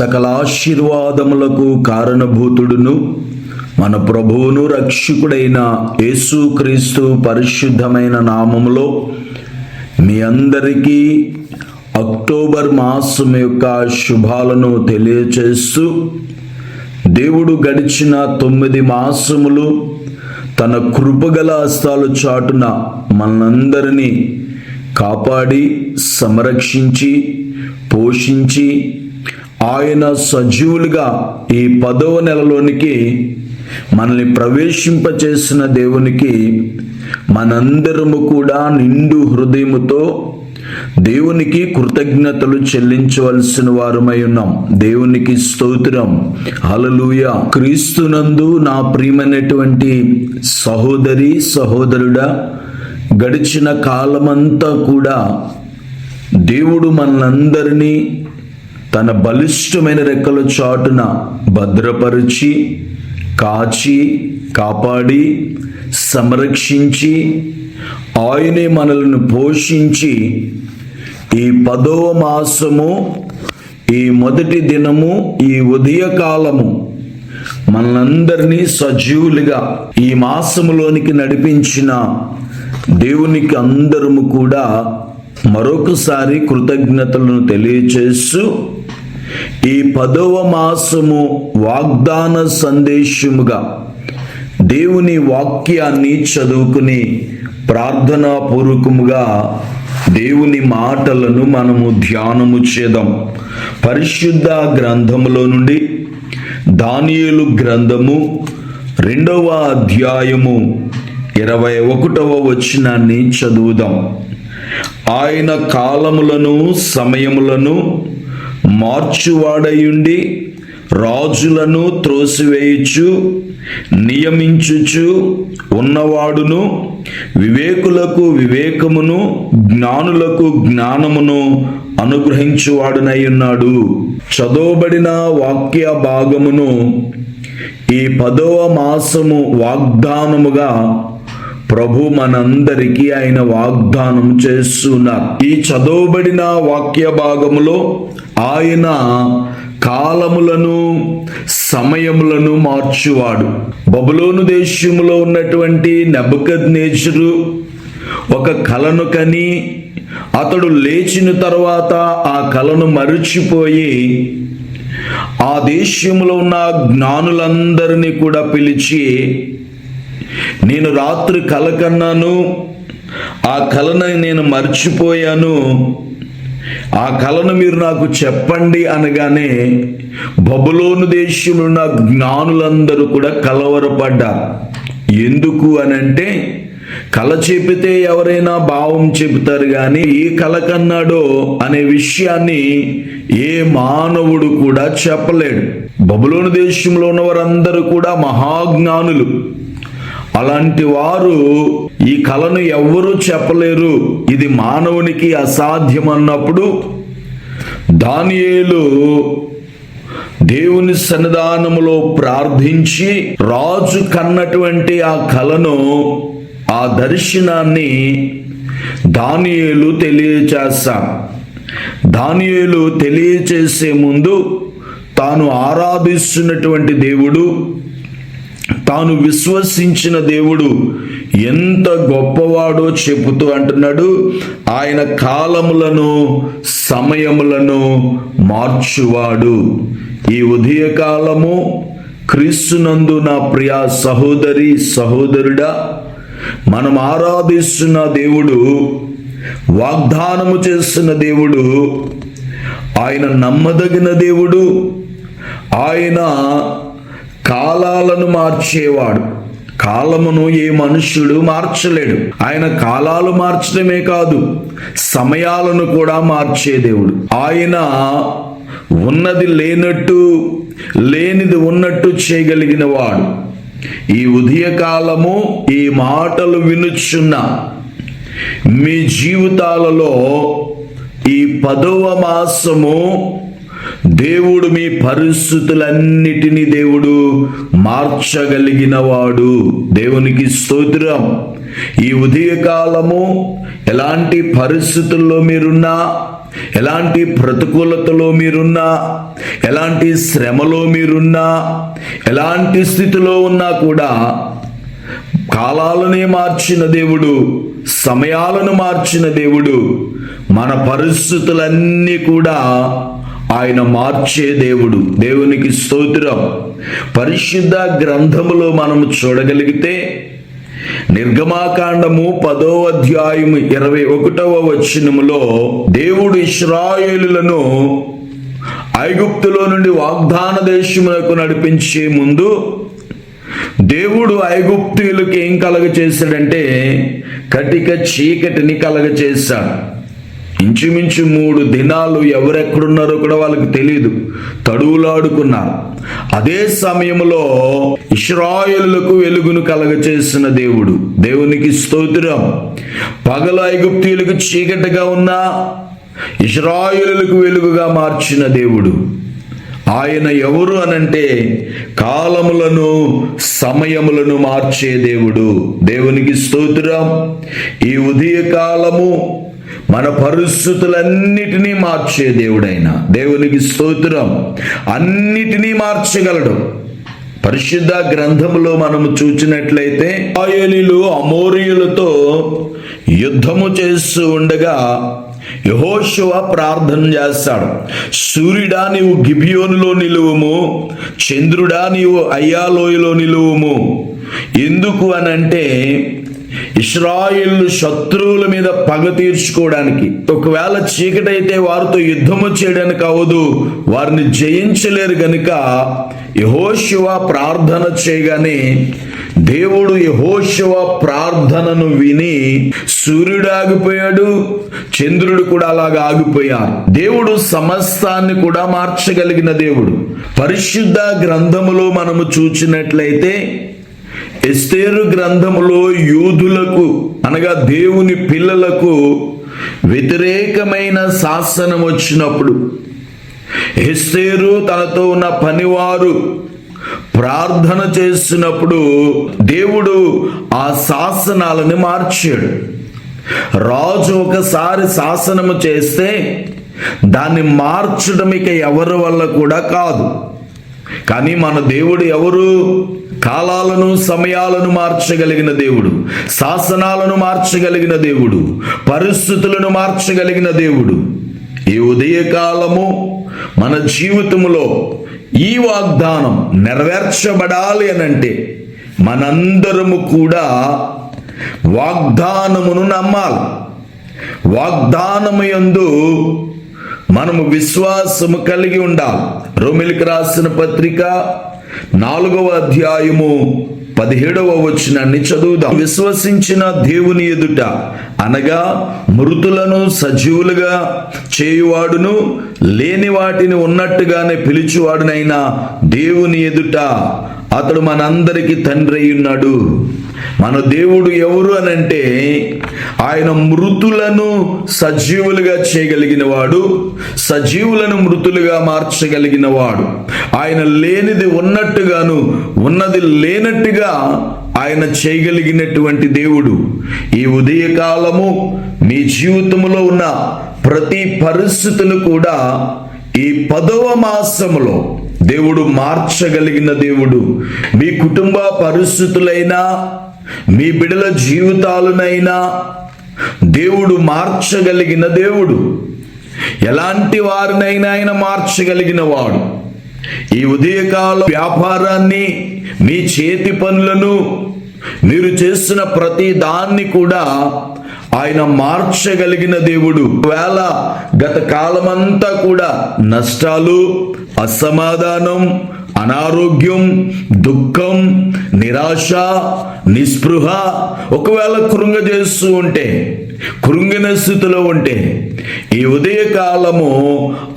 సకల ఆశీర్వాదములకు కారణభూతుడును. మన ప్రభువును రక్షకుడైన యేసుక్రీస్తు పరిశుద్ధమైన నామములో మీ అందరికీ అక్టోబర్ మాసం యొక్క శుభాలను తెలియచేస్తూ దేవుడు గడిచిన తొమ్మిది మాసములు తన కృపగల హస్తాలు చాటున మనందరినీ కాపాడి సంరక్షించి పోషించి ఆయన సజీవులుగా ఈ పదవ నెలలోనికి మనల్ని ప్రవేశింపచేసిన దేవునికి మనందరము కూడా నిండు హృదయముతో దేవునికి కృతజ్ఞతలు చెల్లించవలసిన వారమై ఉన్నాం. దేవునికి స్తోత్రం. హలలుయ క్రీస్తునందు నా ప్రియమైనటువంటి సహోదరి సహోదరుడా గడిచిన కాలమంతా కూడా దేవుడు మనందరినీ తన బలిష్టమైన రెక్కల చాటున భద్రపరిచి కాచి కాపాడి సంరక్షించి ఆయనే మనలను పోషించి ఈ పదవ మాసము ఈ మొదటి దినము ఈ ఉదయకాలము మనందరినీ సజీవులుగా ఈ మాసములోనికి నడిపించిన దేవునికి అందరము కూడా మరొకసారి కృతజ్ఞతలను తెలియచేస్తూ ఈ పదవ మాసము వాగ్దాన సందేశముగా దేవుని వాక్యాన్ని చదువుకుని ప్రార్థనాపూర్వకముగా దేవుని మాటలను మనము ధ్యానము చేద్దాం. పరిశుద్ధ గ్రంథములో నుండి దానియులు గ్రంథము రెండవ అధ్యాయము ఇరవై ఒకటవ వచనాన్ని చదువుదాం. ఆయన కాలములను సమయములను మార్చువాడయుండి రాజులను త్రోసివేయుచు నియమించుచు ఉన్నవాడును వివేకులకు వివేకమును జ్ఞానులకు జ్ఞానమును అనుగ్రహించువాడునై ఉన్నాడు చదవబడిన వాక్య భాగమును ఈ పదవ మాసము వాగ్దానముగా ప్రభు మనందరికీ ఆయన వాగ్దానం చేస్తున్నారు ఈ చదవబడిన వాక్య భాగములో ఆయన కాలములను సమయములను మార్చువాడు. బబులోను దేశములో ఉన్నటువంటి నెబద్ నేచరు ఒక కలను కని అతడు లేచిన తర్వాత ఆ కలను మరచిపోయి ఆ దేశంలో ఉన్న జ్ఞానులందరినీ కూడా పిలిచి నేను రాత్రి కల కన్నాను. ఆ కలను నేను మర్చిపోయాను. ఆ కలను మీరు నాకు చెప్పండి అనగానే బబులోను దేశంలో ఉన్న జ్ఞానులందరూ కూడా కలవరపడ్డారు ఎందుకు అని అంటే కళ చెబితే ఎవరైనా భావం చెబుతారు కానీ ఏ కళ కన్నాడో అనే విషయాన్ని ఏ మానవుడు కూడా చెప్పలేడు. బబులోను దేశంలో ఉన్న వారందరూ కూడా మహాజ్ఞానులు. అలాంటి వారు ఈ కళను ఎవ్వరూ చెప్పలేరు. ఇది మానవునికి అసాధ్యం అన్నప్పుడు దానియేలు దేవుని సన్నిధానములో ప్రార్థించి రాజు కన్నటువంటి ఆ కళను ఆ దర్శనాన్ని దానియేలు తెలియచేస్తాం. దానియేలు తెలియచేసే ముందు తాను ఆరాధిస్తున్నటువంటి దేవుడు తాను విశ్వసించిన దేవుడు ఎంత గొప్పవాడో చెబుతూ అంటున్నాడు. ఆయన కాలములను సమయములను మార్చువాడు. ఈ ఉదయకాలము క్రీస్తునందు నా ప్రియ సహోదరి సహోదరుడా మనం ఆరాధిస్తున్న దేవుడు వాగ్దానము చేస్తున్న దేవుడు ఆయన నమ్మదగిన దేవుడు ఆయన కాలాలను మార్చేవాడు. కాలమును ఏ మనుష్యుడు మార్చలేడు. ఆయన కాలాలు మార్చడమే కాదు సమయాలను కూడా మార్చే దేవుడు. ఆయన ఉన్నది లేనట్టు లేనిది ఉన్నట్టు చేయగలిగిన వాడు. ఈ ఉదయకాలము ఈ మాటలు వినుచున్న మీ జీవితాలలో ఈ పదవ మాసము దేవుడు మీ పరిస్థితులన్నిటినీ దేవుడు మార్చగలిగిన వాడు దేవునికి స్తోత్రం. ఈ ఉదయకాలము ఎలాంటి పరిస్థితుల్లో మీరున్నా ఎలాంటి ప్రతికూలతలో మీరున్నా ఎలాంటి శ్రమలో మీరున్నా ఎలాంటి స్థితిలో ఉన్నా కూడా కాలాలనే మార్చిన దేవుడు సమయాలను మార్చిన దేవుడు మన పరిస్థితులన్నీ కూడా ఆయన మార్చే దేవుడు. దేవునికి స్తోత్రం. పరిశుద్ధ గ్రంథములో మనము చూడగలిగితే నిర్గమాకాండము పదో అధ్యాయము ఇరవై ఒకటవ వచనములో దేవుడు ఇస్రాయేలులను ఐగుప్తులో నుండి వాగ్దాన దేశములకు నడిపించే ముందు దేవుడు ఐగుప్తులకు ఏం కలగ చేశాడంటే కటిక చీకటిని కలగ చేశాడు ఇంచుమించు మూడు దినాలు ఎవరెక్కడున్నారో కూడా వాళ్ళకి తెలియదు తడువులాడుకున్నారు అదే సమయంలో ఇష్రాయులకు వెలుగును కలగచేసిన దేవుడు. దేవునికి స్తోత్రం. పగలు ఐగుప్తీయులకు చీకటిగా ఉన్నా ఇష్రాయులకు వెలుగుగా మార్చిన దేవుడు. ఆయన ఎవరు అనంటే కాలములను సమయములను మార్చే దేవుడు. దేవునికి స్తోత్రం. ఈ ఉదయ కాలము మన పరిస్థితులన్నిటినీ మార్చే దేవుడైన దేవునికి స్తోత్రం. అన్నిటినీ మార్చగలడు. పరిశుద్ధ గ్రంథములో మనము చూచినట్లయితే ఆయలీలు అమోరియులతో యుద్ధము చేస్తూ ఉండగా యహోశివ ప్రార్థన చేస్తాడు. సూర్యుడా నీవు గిబియోనులో నిలువుము చంద్రుడా నీవు అయ్యాలోయలో నిలువుము. ఎందుకు అనంటే ఇస్రాయిల్ శత్రువుల మీద పగ తీర్చుకోవడానికి. ఒకవేళ చీకటైతే వారితో యుద్ధము చేయడానికి అవదు వారిని జయించలేరు గనుక యహోశివ ప్రార్థన చేయగానే దేవుడు యహోశివ ప్రార్థనను విని సూర్యుడు ఆగిపోయాడు చంద్రుడు కూడా అలాగా ఆగిపోయారు దేవుడు సమస్తాన్ని కూడా మార్చగలిగిన దేవుడు. పరిశుద్ధ గ్రంథములో మనము చూచినట్లయితే ఎస్తేరు గ్రంథములో యూదులకు అనగా దేవుని పిల్లలకు వ్యతిరేకమైన శాసనం వచ్చినప్పుడు ఎస్తేరు తనతో ఉన్న పనివారు ప్రార్థన చేసినప్పుడు దేవుడు ఆ శాసనాలను మార్చాడు. రాజు ఒకసారి శాసనము చేస్తే దాన్ని మార్చడం ఇక ఎవరి వల్ల కూడా కాదు. కానీ మన దేవుడు ఎవరు? కాలాలను సమయాలను మార్చగలిగిన దేవుడు. శాసనాలను మార్చగలిగిన దేవుడు. పరిస్థితులను మార్చగలిగిన దేవుడు. ఈ ఉదయకాలము మన జీవితములో ఈ వాగ్దానం నెరవేర్చబడాలి అనంటే మనందరము కూడా వాగ్దానమును నమ్మాలి. వాగ్దానము యందు మనము విశ్వాసము కలిగి ఉండాలి. రోమిలికి రాసిన పత్రిక నాలుగవ అధ్యాయము పదిహేడవ వచనాన్ని చదువుదాం. విశ్వసించిన దేవుని ఎదుట అనగా మృతులను సజీవులుగా చేయువాడును లేని వాటిని ఉన్నట్టుగానే పిలిచివాడునైనా దేవుని ఎదుట అతడు మనందరికీ తండ్రి అయి ఉన్నాడు. మన దేవుడు ఎవరు అనంటే ఆయన మృతులను సజీవులుగా చేయగలిగిన వాడు సజీవులను మృతులుగా మార్చగలిగిన వాడు ఆయన లేనిది ఉన్నట్టుగాను ఉన్నది లేనట్టుగా ఆయన చేయగలిగినటువంటి దేవుడు. ఈ ఉదయకాలము మీ జీవితంలో ఉన్న ప్రతి పరిస్థితులు కూడా ఈ పదవ మాసములో దేవుడు మార్చగలిగిన దేవుడు. మీ కుటుంబ పరిస్థితులైనా మీ బిడల జీవితాలనైనా దేవుడు మార్చగలిగిన దేవుడు. ఎలాంటి వారినైనా ఆయన మార్చగలిగిన వాడు. ఈ ఉదయకాల వ్యాపారాన్ని మీ చేతి పనులను మీరు చేస్తున్న ప్రతి దాన్ని కూడా ఆయన మార్చగలిగిన దేవుడు. వేళ గత కాలమంతా కూడా నష్టాలు అసమాధానం అనారోగ్యం దుఃఖం నిరాశ నిస్పృహ ఒకవేళ కృంగజేస్తూ ఉంటే కృంగిన స్థితిలో ఉంటే ఈ ఉదయకాలము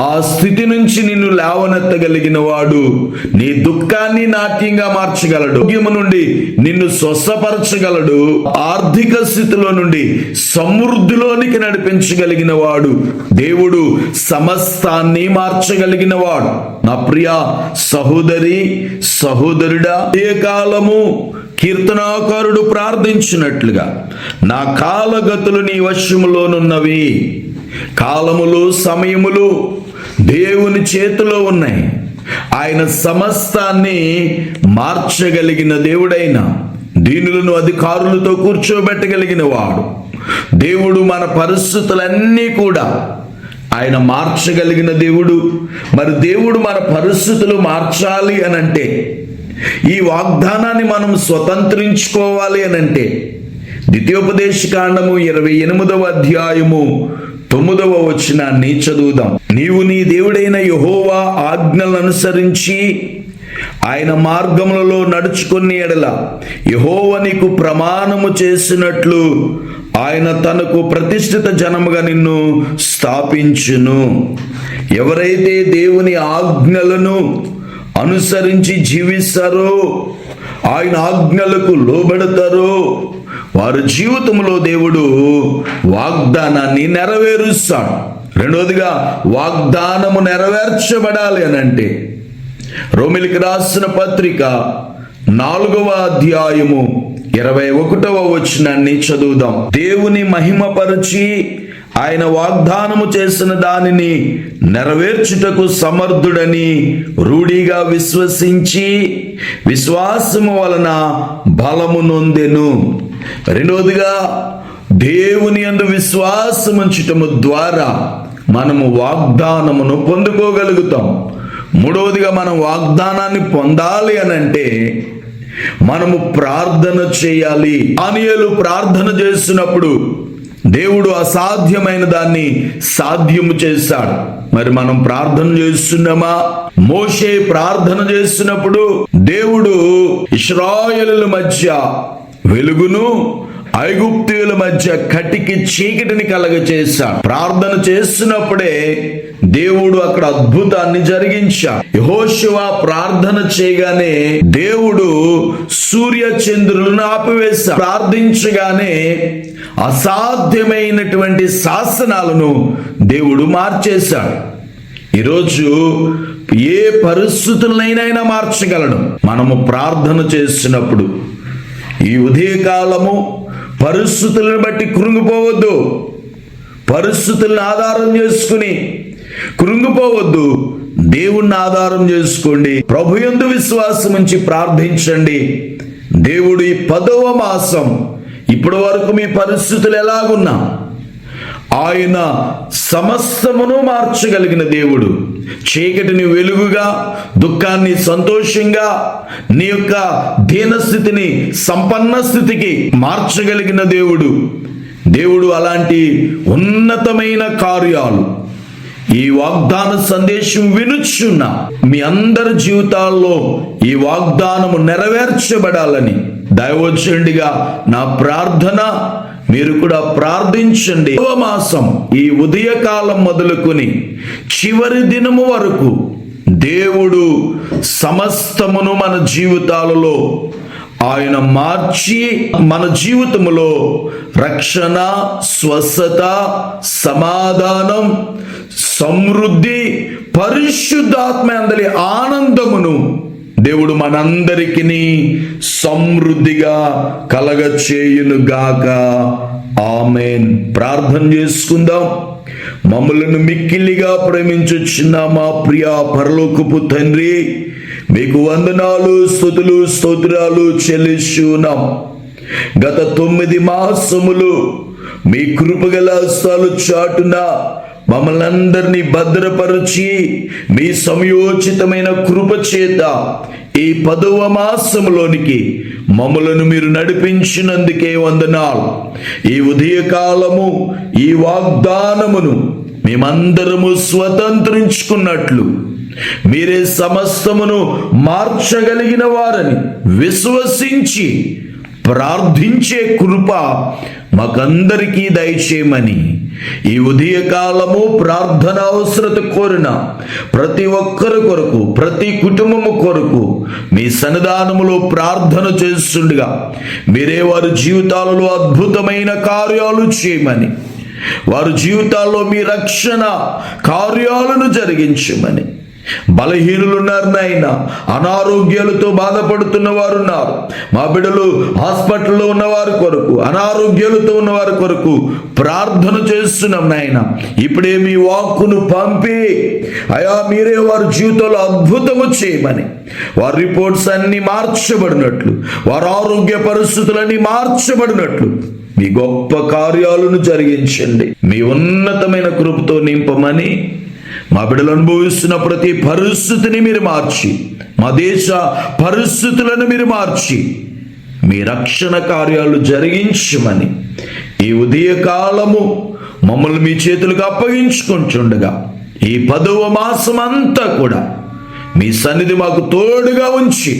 ఆ స్థితి నుంచి నిన్ను లేవనెత్తగలిగిన వాడు నీ దుఃఖాన్ని నాట్యంగా మార్చగలడు. ఆరోగ్యము నుండి నిన్ను స్వస్థపరచగలడు. ఆర్థిక స్థితిలో నుండి సమృద్ధిలోనికి నడిపించగలిగిన వాడు దేవుడు సమస్తాన్ని మార్చగలిగిన వాడు నా ప్రియ సహోదరి సహోదరుడా ఏ కాలము కీర్తనాకారుడు ప్రార్థించినట్లుగా నా కాలగతులు నీ వశములోనున్నవి. కాలములు సమయములు దేవుని చేతిలో ఉన్నాయి. ఆయన సమస్తాన్ని మార్చగలిగిన దేవుడైన దీనులను అధికారులతో కూర్చోబెట్టగలిగిన వాడు. దేవుడు మన పరిస్థితులన్నీ కూడా ఆయన మార్చగలిగిన దేవుడు. మరి దేవుడు మన పరిస్థితులు మార్చాలి అని అంటే ఈ వాగ్దానాన్ని మనం స్వతంత్రించుకోవాలి అని అంటే ద్వితీయోపదేశ కాండము ఇరవై ఎనిమిదవ అధ్యాయము తొమ్మిదవ వచనాన్ని చదువుదాం. నీవు నీ దేవుడైన యహోవా ఆజ్ఞలను అనుసరించి ఆయన మార్గములలో నడుచుకుని ఎడల యహోవ నీకు ప్రమాణము చేసినట్లు ఆయన తనకు ప్రతిష్ఠిత జనముగా నిన్ను స్థాపించును. ఎవరైతే దేవుని ఆజ్ఞలను అనుసరించి జీవిస్తారో ఆయన ఆజ్ఞలకు లోబడతారో వారి జీవితంలో దేవుడు వాగ్దానాన్ని నెరవేరుస్తాడు. రెండవదిగా వాగ్దానము నెరవేర్చబడాలి అని అంటే రోమిలికి రాసిన పత్రిక నాలుగవ అధ్యాయము ఇరవై ఒకటవ వచనాన్ని చదువుదాం. దేవుని మహిమపరిచి ఆయన వాగ్దానము చేసిన దానిని నెరవేర్చుటకు సమర్థుడని రూఢిగా విశ్వసించి విశ్వాసము వలన బలము నొందెను. రెండవదిగా దేవుని అందు విశ్వాసముంచటము ద్వారా మనము వాగ్దానమును పొందుకోగలుగుతాం. మూడవదిగా మనం వాగ్దానాన్ని పొందాలి అని అంటే మనము ప్రార్థన చేయాలి. ఆనియలు ప్రార్థన చేస్తున్నప్పుడు దేవుడు అసాధ్యమైన దాన్ని సాధ్యము చేశాడు మరి మనం ప్రార్థన చేస్తున్నామా? మోషే ప్రార్థన చేస్తున్నప్పుడు దేవుడు ఇస్రాయలుల మధ్య వెలుగును ఐగుప్తీయుల మధ్య కటికి చీకటిని కలగ ప్రార్థన చేస్తున్నప్పుడే దేవుడు అక్కడ అద్భుతాన్ని జరిగించా. యహోశివ ప్రార్థన చేయగానే దేవుడు సూర్య చంద్రులను ఆపివేశా ప్రార్థించగానే అసాధ్యమైనటువంటి శాసనాలను దేవుడు మార్చేశాడు ఈరోజు ఏ పరిస్థితులనైనా మార్చగలడు. మనము ప్రార్థన చేస్తున్నప్పుడు ఈ ఉదయకాలము పరిస్థితులను బట్టి కృంగిపోవద్దు. పరిస్థితులను ఆధారం చేసుకుని కృంగిపోవద్దు. దేవుణ్ణి ఆధారం చేసుకోండి. ప్రభు ఎందు విశ్వాసం ఉంచి ప్రార్థించండి. దేవుడు ఈ పదవ మాసం ఇప్పటి వరకు మీ పరిస్థితులు ఎలాగున్నా ఆయన సమస్తమును మార్చగలిగిన దేవుడు. చీకటిని వెలుగుగా దుఃఖాన్ని సంతోషంగా నీ యొక్క దీనస్థితిని సంపన్న స్థితికి మార్చగలిగిన దేవుడు. దేవుడు అలాంటి ఉన్నతమైన కార్యాలు ఈ వాగ్దాన సందేశం వినుచున్న మీ అందరి జీవితాల్లో ఈ వాగ్దానము నెరవేర్చబడాలని దైవచండిగా నా ప్రార్థన మీరు కూడా ప్రార్థించండి. మాసం ఈ ఉదయకాలం మొదలుకొని చివరి దినము వరకు దేవుడు సమస్తమును మన జీవితాలలో ఆయన మార్చి మన జీవితములో రక్షణ స్వస్థత సమాధానం సమృద్ధి పరిశుద్ధాత్మ అందరి ఆనందమును దేవుడు మనందరికీ సమృద్ధిగా కలగచేయునుగాక. ఆమెన్. ప్రార్థన చేసుకుందాం. మమ్మలను మిక్కిలిగా ప్రేమించుచున్న మా ప్రియ పరలోకపు తండ్రి మీకు వందనాలు స్థుతులు స్తోత్రాలు చెల్లిస్తున్నాం గత తొమ్మిది మాసములు మీ కృపగల స్థలు చాటున మమ్మల్ని అందరినీ భద్రపరిచి మీ సమయోచితమైన కృప చేత ఈ పదవ మాసంలోనికి మమ్మలను మీరు నడిపించినందుకే వందనాలు. ఈ ఉదయకాలము ఈ వాగ్దానమును మేమందరము స్వతంత్రించుకున్నట్లు మీరే సమస్తమును మార్చగలిగిన వారని విశ్వసించి ప్రార్థించే కృప మాకందరికీ దయచేయమని ఈ ఉదయకాలము ప్రార్థన అవసరత కోరిన ప్రతి ఒక్కరి కొరకు ప్రతి కుటుంబము కొరకు మీ సన్నిధానములో ప్రార్థన చేస్తుండగా మీరే వారి జీవితాలలో అద్భుతమైన కార్యాలు చేయమని వారి జీవితాల్లో మీ రక్షణ కార్యాలను జరిగించమని. బలహీనులు ఉన్నారు నాయన. అనారోగ్యాలతో బాధపడుతున్న వారు ఉన్నారు మా బిడ్డలు హాస్పిటల్లో ఉన్నవారి కొరకు అనారోగ్యాలతో ఉన్నవారి కొరకు ప్రార్థన చేస్తున్నాం నాయన. ఇప్పుడే మీ వాక్కును పంపి అయా మీరే వారి జీవితంలో అద్భుతము చేయమని. వారి రిపోర్ట్స్ అన్ని మార్చబడినట్లు వారి ఆరోగ్య పరిస్థితులన్నీ మార్చబడినట్లు. మీ గొప్ప కార్యాలను జరిగించండి. మీ ఉన్నతమైన కృపతో నింపమని మా బిడ్డలు అనుభవిస్తున్న ప్రతి పరిస్థితిని మీరు మార్చి మా దేశ పరిస్థితులను మీరు మార్చి మీ రక్షణ కార్యాలు జరిగించమని ఈ ఉదయకాలము మమ్మల్ని మీ చేతులకు అప్పగించుకుంటుండగా ఈ పదవ మాసం అంతా కూడా మీ సన్నిధి మాకు తోడుగా ఉంచి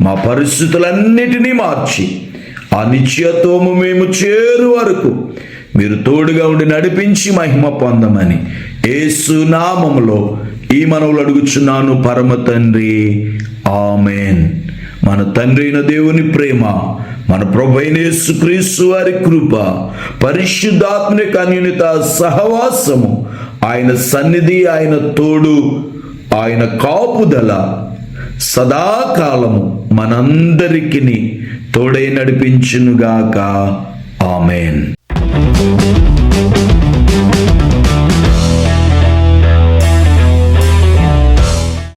మా పరిస్థితులన్నిటినీ మార్చి ఆ నిత్యత్వము మేము చేరు వరకు మీరు తోడుగా ఉండి నడిపించి మహిమ పొందమని యేసు నామములో ఈ మనవులు అడుగుచున్నాను పరమ తండ్రి. ఆమెన్. మన తండ్రి అయిన దేవుని ప్రేమ మన ప్రభైన క్రీస్తు వారి కృప పరిశుద్ధాత్మిక కన్యునిత సహవాసము ఆయన సన్నిధి ఆయన తోడు ఆయన కాపుదల సదాకాలము మనందరికిని తోడై నడిపించునుగాక. ఆమెన్.